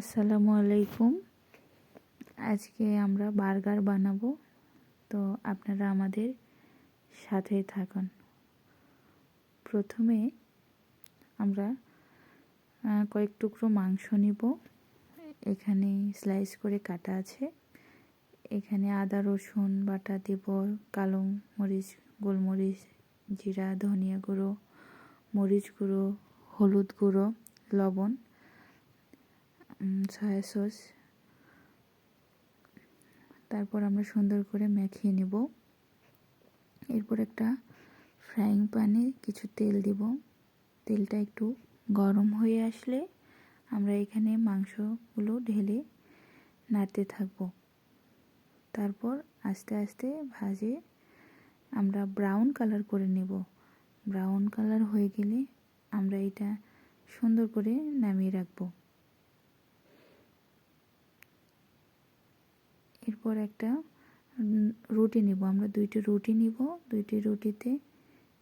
আসসালামু আলাইকুম। আজকে আমরা বার্গার বানাবো। তো আপনারা আমাদের সাথে থাকুন। প্রথমে আমরা কয়েক টুকরো মাংস নিব। এখানে স্লাইস করে কাটা আছে। এখানে আদা, রসুন, বাটা দেব, কালো মরিচ, গোলমরিচ, জিরা, ধনিয়া গুঁড়ো, মরিচ গুঁড়ো, হলুদ গুঁড়ো, লবণ সয়া সস তারপর আমরা সুন্দর করে মাখিয়ে নেব। এরপর একটা ফ্রাইং প্যানে কিছু তেল দিব। তেলটা একটু গরম হয়ে আসলে আমরা এখানে মাংসগুলো ঢেলে নাড়তে থাকব। তারপর আস্তে আস্তে ভাজে আমরা ব্রাউন কালার করে নেব। ব্রাউন কালার হয়ে গেলে আমরা এটা সুন্দর করে নামিয়ে রাখব। এরপর একটা রুটি নিব। আমরা দুইটি রুটি নিব। দুইটি রুটিতে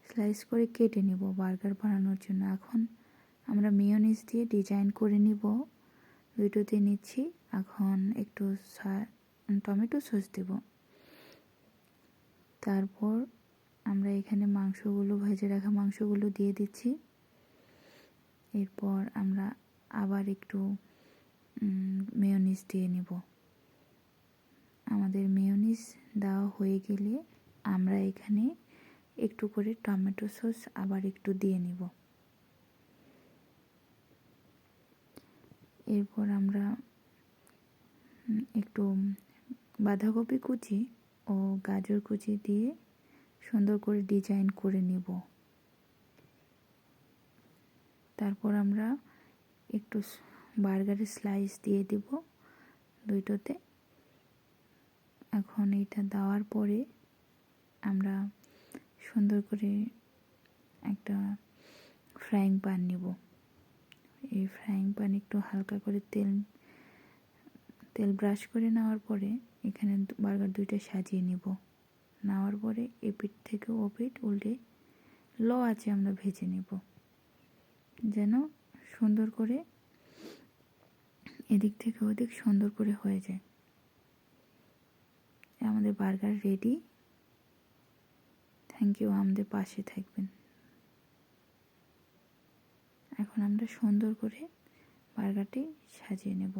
স্লাইস করে কেটে নেব বার্গার বানানোর জন্য। এখন আমরা মেয়নিজ দিয়ে ডিজাইন করে নিব। দুইটোতে নিচ্ছি। এখন একটু টমেটো সস দেব। তারপর আমরা এখানে মাংসগুলো, ভেজে রাখা মাংসগুলো দিয়ে দিচ্ছি। এরপর আমরা আবার একটু মেয়নিজ দিয়ে নেব। আমাদের মেয়নিজ দেওয়া হয়ে গেলে আমরা এখানে একটু করে টমেটো সস আবার একটু দিয়ে নিব। এরপর আমরা একটু বাঁধাকপি কুচি ও গাজর কুচি দিয়ে সুন্দর করে ডিজাইন করে নিব। তারপর আমরা একটু বার্গারের স্লাইস দিয়ে দিব দুইটোতে। এখন এটা দেওয়ার পরে আমরা সুন্দর করে একটা ফ্রাইং প্যান নিব। এই ফ্রাইং প্যান একটু হালকা করে তেল তেল ব্রাশ করে নেওয়ার পরে এখানে বার্গার দুইটা সাজিয়ে নিব। নেওয়ার পরে এপিট থেকে ওপিট উল্টে ল আছে আমরা ভেজে নেব। যেন সুন্দর করে এদিক থেকে ওদিক সুন্দর করে হয়ে যায়। আমাদের বার্গার রেডি থ্যাংক ইউ আমাদের পাশে থাকবেন। এখন আমরা সুন্দর করে বার্গারটি সাজিয়ে নেব।